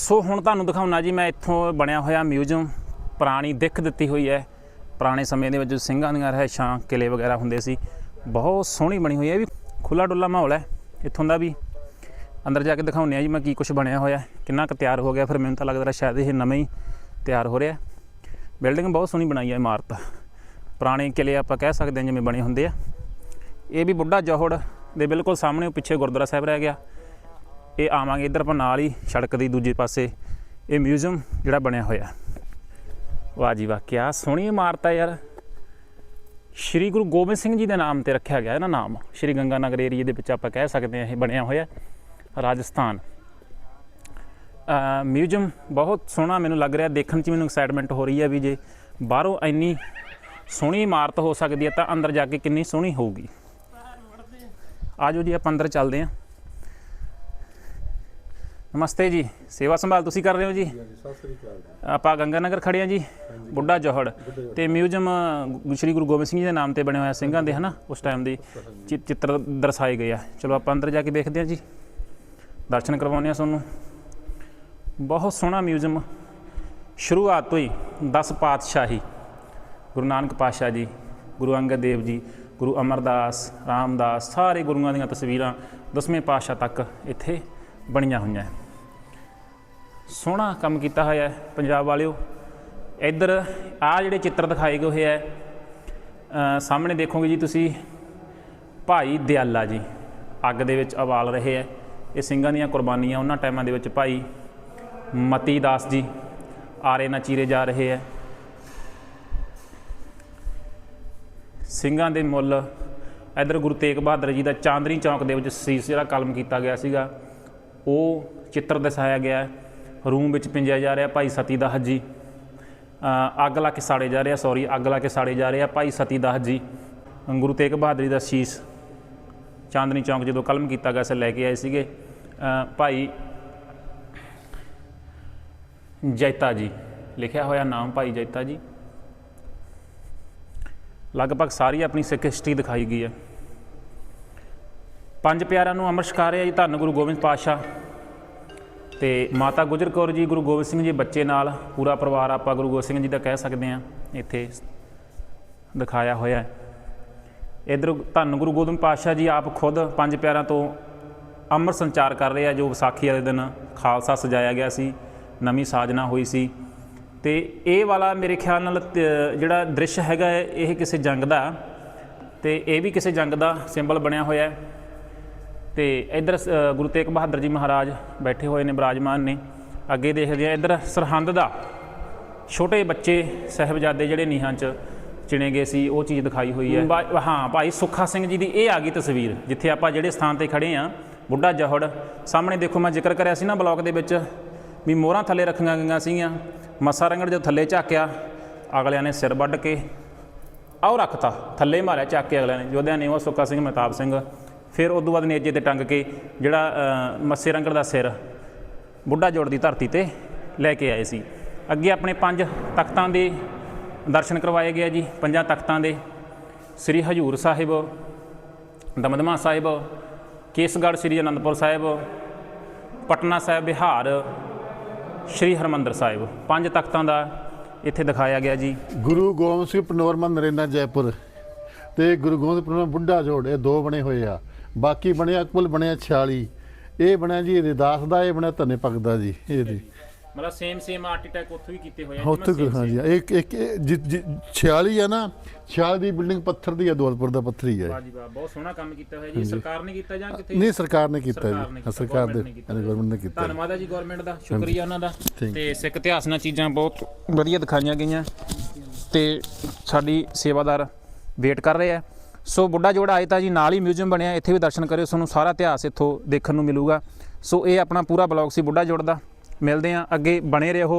ਸੋ ਹੁਣ ਤੁਹਾਨੂੰ ਦਿਖਾਉਣਾ ਜੀ, ਮੈਂ ਇੱਥੋਂ ਬਣਿਆ ਹੋਇਆ ਮਿਊਜ਼ੀਅਮ। ਪੁਰਾਣੀ ਦਿੱਖ ਦਿੱਤੀ ਹੋਈ ਹੈ। ਪੁਰਾਣੇ ਸਮੇਂ ਦੇ ਵਿੱਚ ਜੋ ਸਿੰਘਾਂ ਦੀਆਂ ਰਹਿਸ਼ਾਂ ਕਿਲੇ ਵਗੈਰਾ ਹੁੰਦੇ ਸੀ। ਬਹੁਤ ਸੋਹਣੀ ਬਣੀ ਹੋਈ ਹੈ। ਵੀ ਖੁੱਲਾ ਡੁੱਲਾ ਮਾਹੌਲ ਹੈ ਇੱਥੋਂ ਦਾ ਵੀ। ਅੰਦਰ ਜਾ ਕੇ ਦਿਖਾਉਂਦੇ ਆ ਜੀ, ਮੈਂ ਕੀ ਕੁਝ ਬਣਿਆ ਹੋਇਆ। ਕਿੰਨਾ ਕੁ ਤਿਆਰ ਹੋ ਗਿਆ। ਫਿਰ ਮੈਨੂੰ ਤਾਂ ਲੱਗਦਾ ਸ਼ਾਇਦ ਇਹ ਨਵੇਂ ਹੀ ਤਿਆਰ ਹੋ ਰਿਹਾ। ਬਿਲਡਿੰਗ ਬਹੁਤ ਸੋਹਣੀ ਬਣਾਈ ਹੈ ਇਮਾਰਤ। ਪੁਰਾਣੇ ਕਿਲੇ ਆਪਾਂ ਕਹਿ ਸਕਦੇ ਹਾਂ ਜਿਵੇਂ ਬਣੇ ਹੁੰਦੇ ਆ। ਇਹ ਵੀ ਬੁੱਢਾ ਜੋਹੜ ਦੇ ਬਿਲਕੁਲ ਸਾਹਮਣੇ ਪਿੱਛੇ ਗੁਰਦੁਆਰਾ ਸਾਹਿਬ ਰਹਿ ਗਿਆ। ਇਹ ਆਵਾਂਗੇ ਇੱਧਰ ਆਪਾਂ ਨਾਲ ਹੀ ਸੜਕ ਦੀ ਦੂਜੇ ਪਾਸੇ। ਇਹ ਮਿਊਜ਼ੀਅਮ ਜਿਹੜਾ ਬਣਿਆ ਹੋਇਆ। ਵਾਹ ਜੀ ਵਾਹ, ਕਿਆ ਸੋਹਣੀ ਇਮਾਰਤ ਹੈ ਯਾਰ। ਸ਼੍ਰੀ ਗੁਰੂ ਗੋਬਿੰਦ ਸਿੰਘ ਜੀ ਦੇ ਨਾਮ ਤੇ ਰੱਖਿਆ ਗਿਆ ਹੈ ਨਾ ਨਾਮ। ਸ਼੍ਰੀ ਗੰਗਾ ਨਗਰ ਏਰੀਏ ਦੇ ਵਿੱਚ ਆਪਾਂ ਕਹਿ ਸਕਦੇ ਹਾਂ ਇਹ ਬਣਿਆ ਹੋਇਆ ਰਾਜਸਥਾਨ। ਮਿਊਜ਼ੀਅਮ ਬਹੁਤ ਸੋਹਣਾ ਮੈਨੂੰ ਲੱਗ ਰਿਹਾ, ਦੇਖਣ 'ਚ ਮੈਨੂੰ ਐਕਸਾਈਟਮੈਂਟ ਹੋ ਰਹੀ ਹੈ ਵੀ ਜੇ ਬਾਹਰੋਂ ਇੰਨੀ ਸੋਹਣੀ ਇਮਾਰਤ ਹੋ ਸਕਦੀ ਹੈ ਤਾਂ ਅੰਦਰ ਜਾ ਕੇ ਕਿੰਨੀ ਸੋਹਣੀ ਹੋਊਗੀ। ਆਜੋ ਜੀ, ਆਪਾਂ ਅੰਦਰ ਚੱਲਦੇ ਹਾਂ। ਨਮਸਤੇ ਜੀ ਸੇਵਾ ਸੰਭਾਲ ਤੁਸੀਂ ਕਰ ਰਹੇ ਹੋ ਜੀ? ਸਤਿ ਸ੍ਰੀ ਅਕਾਲ ਜੀ। ਆਪਾਂ ਗੰਗਾ ਨਗਰ ਖੜੇ ਆ ਜੀ ਬੁੱਢਾ ਜੋਹੜ ਤੇ ਮਿਊਜ਼ੀਅਮ ਸ਼੍ਰੀ ਗੁਰੂ ਗੋਬਿੰਦ ਸਿੰਘ ਜੀ ਦੇ ਨਾਮ ਤੇ ਬਣਿਆ ਹੋਇਆ ਸਿੰਘਾਂ ਦੇ ਹਨਾ? ਉਸ ਟਾਈਮ ਦੇ ਚਿੱਤਰ ਦਰਸਾਏ ਗਏ ਆ। ਚਲੋ ਆਪਾਂ ਅੰਦਰ ਜਾ ਕੇ ਵੇਖਦੇ ਆ ਜੀ। ਦਰਸ਼ਨ ਕਰਵਾਉਂਦੇ ਆ ਤੁਹਾਨੂੰ। ਬਹੁਤ ਸੋਹਣਾ ਮਿਊਜ਼ੀਅਮ। ਸ਼ੁਰੂਆਤ ਤੋਂ ਹੀ 10 ਪਾਤਸ਼ਾਹੀ ਗੁਰੂ ਨਾਨਕ ਪਾਤਸ਼ਾਹ ਜੀ ਗੁਰੂ ਅੰਗਦ ਦੇਵ ਜੀ ਗੁਰੂ ਅਮਰਦਾਸ ਰਾਮਦਾਸ ਸਾਰੇ ਗੁਰੂਆਂ ਦੀਆਂ ਤਸਵੀਰਾਂ ਦਸਵੇਂ ਪਾਤਸ਼ਾਹ ਤੱਕ ਇੱਥੇ ਬਣੀਆਂ ਹੋਈਆਂ ਸੋਹਣਾ ਕੰਮ ਕੀਤਾ ਹੋਇਆ ਹੈ ਪੰਜਾਬ ਵਾਲਿਓ। ਇੱਧਰ ਆ ਜਿਹੜੇ ਚਿੱਤਰ ਦਿਖਾਏ ਗਏ ਹੋਏ ਹੈ ਸਾਹਮਣੇ ਦੇਖੋਗੇ ਜੀ ਤੁਸੀਂ, ਭਾਈ ਦਿਆਲਾ ਜੀ, ਅੱਗ ਦੇ ਵਿੱਚ ਅਵਾਲ ਰਹੇ ਹੈ। ਇਹ ਸਿੰਘਾਂ ਦੀਆਂ ਕੁਰਬਾਨੀਆਂ ਉਹਨਾਂ ਟਾਈਮਾਂ ਦੇ ਵਿੱਚ ਭਾਈ ਮਤੀ ਦਾਸ ਜੀ, ਆਰੇ ਨਾ ਚੀਰੇ ਜਾ ਰਹੇ ਹੈ। ਸਿੰਘਾਂ ਦੇ ਮੁੱਲ, ਇੱਧਰ ਗੁਰੂ ਤੇਗ ਬਹਾਦਰ ਜੀ ਦਾ ਚਾਂਦਨੀ ਚੌਂਕ ਦੇ ਵਿੱਚ ਸੀਸ ਜਿਹੜਾ ਕਲਮ ਕੀਤਾ ਗਿਆ ਸੀਗਾ। ਉਹ ਚਿੱਤਰ ਦਰਸਾਇਆ ਗਿਆ ਰੂਮ ਵਿੱਚ ਪਿੰਜਿਆ ਜਾ ਰਿਹਾ ਭਾਈ ਸਤੀ ਦਾਸ ਜੀ। ਅੱਗ ਲਾ ਕੇ ਸਾੜੇ ਜਾ ਰਿਹਾ ਸੌਰੀ ਅੱਗ ਲਾ ਕੇ ਸਾੜੇ ਜਾ ਰਿਹਾ ਭਾਈ ਸਤੀ ਦਾਸ ਜੀ। ਗੁਰੂ ਤੇਗ ਬਹਾਦਰ ਜੀ ਦਾ ਸੀਸ ਚਾਂਦਨੀ ਚੌਂਕ ਜਦੋਂ ਕਲਮ ਕੀਤਾ ਗਿਆ ਸੀ, ਲੈ ਕੇ ਆਏ ਸੀਗੇ। ਭਾਈ ਜੈਤਾ ਜੀ, ਲਿਖਿਆ ਹੋਇਆ ਨਾਮ ਭਾਈ ਜੈਤਾ ਜੀ। ਲਗਭਗ ਸਾਰੀ ਆਪਣੀ ਸਿੱਖ ਹਿਸਟਰੀ ਦਿਖਾਈ ਗਈ ਹੈ। ਪੰਜ ਪਿਆਰਿਆਂ ਨੂੰ ਅੰਮ੍ਰਿਤ ਛਕਾ ਰਿਹਾ ਜੀ, ਧੰਨ ਗੁਰੂ ਗੋਬਿੰਦ ਪਾਤਸ਼ਾਹ ਤੇ ਮਾਤਾ ਗੁਜਰ ਕੌਰ ਜੀ, ਗੁਰੂ ਗੋਬਿੰਦ ਸਿੰਘ ਜੀ ਬੱਚੇ ਨਾਲ, ਪੂਰਾ ਪਰਿਵਾਰ ਆਪਾਂ ਗੁਰੂ ਗੋਬਿੰਦ ਸਿੰਘ ਜੀ ਦਾ ਕਹਿ ਸਕਦੇ ਹਾਂ, ਇੱਥੇ ਦਿਖਾਇਆ ਹੋਇਆ ਹੈ। ਇਧਰ ਧੰਨ ਗੁਰੂ ਗੋਬਿੰਦ ਪਾਤਸ਼ਾਹ ਜੀ ਆਪ ਖੁਦ ਪੰਜ ਪਿਆਰਾਂ ਤੋਂ ਅੰਮ੍ਰਿਤ ਸੰਚਾਰ ਕਰ ਰਹੇ ਆ ਜੋ ਵਿਸਾਖੀ ਵਾਲੇ ਦਿਨ ਖਾਲਸਾ ਸਜਾਇਆ ਗਿਆ ਸੀ, ਨਵੀਂ ਸਾਜਨਾ ਹੋਈ ਸੀ। ਤੇ ਇਹ ਵਾਲਾ ਮੇਰੇ ਖਿਆਲ ਨਾਲ ਜਿਹੜਾ ਦ੍ਰਿਸ਼ ਹੈਗਾ, ਇਹ ਕਿਸੇ ਜੰਗ ਦਾ, ਤੇ ਇਹ ਵੀ ਕਿਸੇ ਜੰਗ ਦਾ ਸਿੰਬਲ ਬਣਿਆ ਹੋਇਆ ਹੈ। ਤੇ ਇਧਰ ਗੁਰੂ ਤੇਗ ਬਹਾਦਰ ਜੀ ਮਹਾਰਾਜ ਬੈਠੇ ਹੋਏ ਨੇ ਬਿਰਾਜਮਾਨ ਨੇ। ਅੱਗੇ ਦੇਖਦੇ ਆ ਇਧਰ ਸਰਹੰਦ ਦਾ ਛੋਟੇ ਬੱਚੇ ਸਹਿਬਜ਼ਾਦੇ ਜਿਹੜੇ ਨੀਹਾਂ 'ਚ ਚਿਣੇ ਗਏ ਸੀ ਉਹ ਚੀਜ਼ ਦਿਖਾਈ ਹੋਈ ਹੈ। ਹਾਂ। ਭਾਈ ਸੁੱਖਾ ਸਿੰਘ ਜੀ ਦੀ ਇਹ ਆ ਗਈ ਤਸਵੀਰ ਜਿੱਥੇ ਆਪਾਂ ਜਿਹੜੇ ਸਥਾਨ ਤੇ ਖੜੇ ਆ ਬੁੱਢਾ ਜਹੜ ਸਾਹਮਣੇ ਦੇਖੋ ਮੈਂ ਜ਼ਿਕਰ ਕਰਿਆ ਸੀ ਨਾ ਬਲੌਕ ਦੇ ਵਿੱਚ ਵੀ ਮੋਹਰਾਂ ਥੱਲੇ ਰੱਖੀਆਂ ਗਈਆਂ ਸੀਗੀਆਂ ਮੱਸਾ ਰੰਗੜ ਜਦੋਂ ਥੱਲੇ ਝਾਕਿਆ ਅਗਲਿਆਂ ਨੇ ਸਿਰ ਵੱਢ ਕੇ ਆਓ ਰੱਖਤਾ ਥੱਲੇ ਮਾਰਿਆ ਚੱਕ ਕੇ ਅਗਲਿਆਂ ਨੇ ਯੋਧਿਆਂ ਨੇ ਉਹ ਸੁੱਖਾ ਸਿੰਘ ਮਹਿਤਾਬ ਸਿੰਘ ਫਿਰ ਉਦੋਂ ਬਾਅਦ ਨੇਜੇ ਤੇ ਟੰਗ ਕੇ ਜਿਹੜਾ ਮੱਸੇ ਰੰਗੜ ਦਾ ਸਿਰ ਬੁੱਢਾ ਜੋੜ ਦੀ ਧਰਤੀ ਤੇ ਲੈ ਕੇ ਆਏ ਸੀ। ਅੱਗੇ ਆਪਣੇ ਪੰਜ ਤਖਤਾਂ ਦੇ ਦਰਸ਼ਨ ਕਰਵਾਏ ਗਏ ਜੀ। ਪੰਜਾਂ ਤਖਤਾਂ ਦੇ ਸ੍ਰੀ ਹਜੂਰ ਸਾਹਿਬ, ਦਮਦਮਾ ਸਾਹਿਬ, ਕੇਸਗੜ੍ਹ ਸ੍ਰੀ ਅਨੰਦਪੁਰ ਸਾਹਿਬ, ਪਟਨਾ ਸਾਹਿਬ, ਬਿਹਾਰ ਸ੍ਰੀ ਹਰਮੰਦਰ ਸਾਹਿਬ। ਪੰਜ ਤਖਤਾਂ ਦਾ ਇੱਥੇ ਦਿਖਾਇਆ ਗਿਆ ਜੀ। ਗੁਰੂ ਗੋਬਿੰਦ ਸਿੰਘ ਪਨੋਰਮਾ ਨਰੇਨਾ ਜੈਪੁਰ ਤੇ ਗੁਰੂ ਗੋਬਿੰਦ ਪਨੋਰਮਾ ਬੁੱਢਾ ਜੋੜ, ਇਹ ਦੋ ਬਣੇ ਹੋਏ ਆ। ਬਾਕੀ ਬਣਿਆ ਕੁੱਲ ਬਣਿਆ 46 ਇਹ ਬਣਿਆ ਜੀ ਰਿਦਾਸ ਦਾ ਇਹ ਬਣਿਆ ਧੰਨੇ ਭਗਤ ਦਾ ਜੀ ਇਹ ਜੀ। ਮਤਲਬ ਸੇਮ ਸੇਮ ਆਰਕੀਟੈਕਟ ਉੱਥੋਂ ਹੀ ਕੀਤੇ ਹੋਏ ਆ ਉੱਥੇ ਹਾਂ ਜੀ। ਇੱਕ ਇੱਕ ਇਹ ਜਿ- ਜਿ- 46 ਆ ਨਾ 46 ਦੀ ਬਿਲਡਿੰਗ ਪੱਥਰ ਦੀ ਆ ਦੌਲਪੁਰ ਦਾ ਪੱਥਰ ਹੀ ਵਾਹ ਜੀ ਵਾਹ ਬਹੁਤ ਸੋਹਣਾ ਕੰਮ ਕੀਤਾ ਹੋਇਆ ਜੀ। ਸਰਕਾਰ ਨੇ ਕੀਤਾ ਜਾਂ ਕਿਤੇ? ਨਹੀਂ ਸਰਕਾਰ ਨੇ ਕੀਤਾ ਜੀ। ਸਰਕਾਰ ਦੇ। ਗਵਰਨਮੈਂਟ ਨੇ ਕੀਤਾ। ਧੰਨਵਾਦ ਹੈ ਜੀ ਗਵਰਨਮੈਂਟ ਦਾ ਸ਼ੁਕਰੀਆ ਉਹਨਾਂ ਦਾ. ਤੇ ਸਿੱਖ ਇਤਿਹਾਸ ਨਾਲ ਚੀਜ਼ਾਂ ਬਹੁਤ ਵਧੀਆ ਦਿਖਾਈਆਂ ਗਈਆਂ। ਤੇ ਸਾਡੀ ਸੇਵਾਦਾਰ ਵੇਟ ਕਰ ਰਹੇ ਆ। ਸੋ ਬੁੱਢਾ ਜੋੜਾ ਆਏ ਤਾਂ ਜੀ ਨਾਲ ਹੀ ਮਿਊਜ਼ੀਅਮ ਬਣਿਆ, ਇੱਥੇ ਵੀ ਦਰਸ਼ਨ ਕਰਿਓ, ਤੁਹਾਨੂੰ ਸਾਰਾ ਇਤਿਹਾਸ ਇੱਥੋਂ ਦੇਖਣ ਨੂੰ ਮਿਲੂਗਾ। ਸੋ ਇਹ ਆਪਣਾ ਪੂਰਾ ਬਲੌਗ ਸੀ ਬੁੱਢਾ ਜੋੜ ਦਾ। ਮਿਲਦੇ ਆ ਅੱਗੇ, ਬਣੇ ਰਹੋ।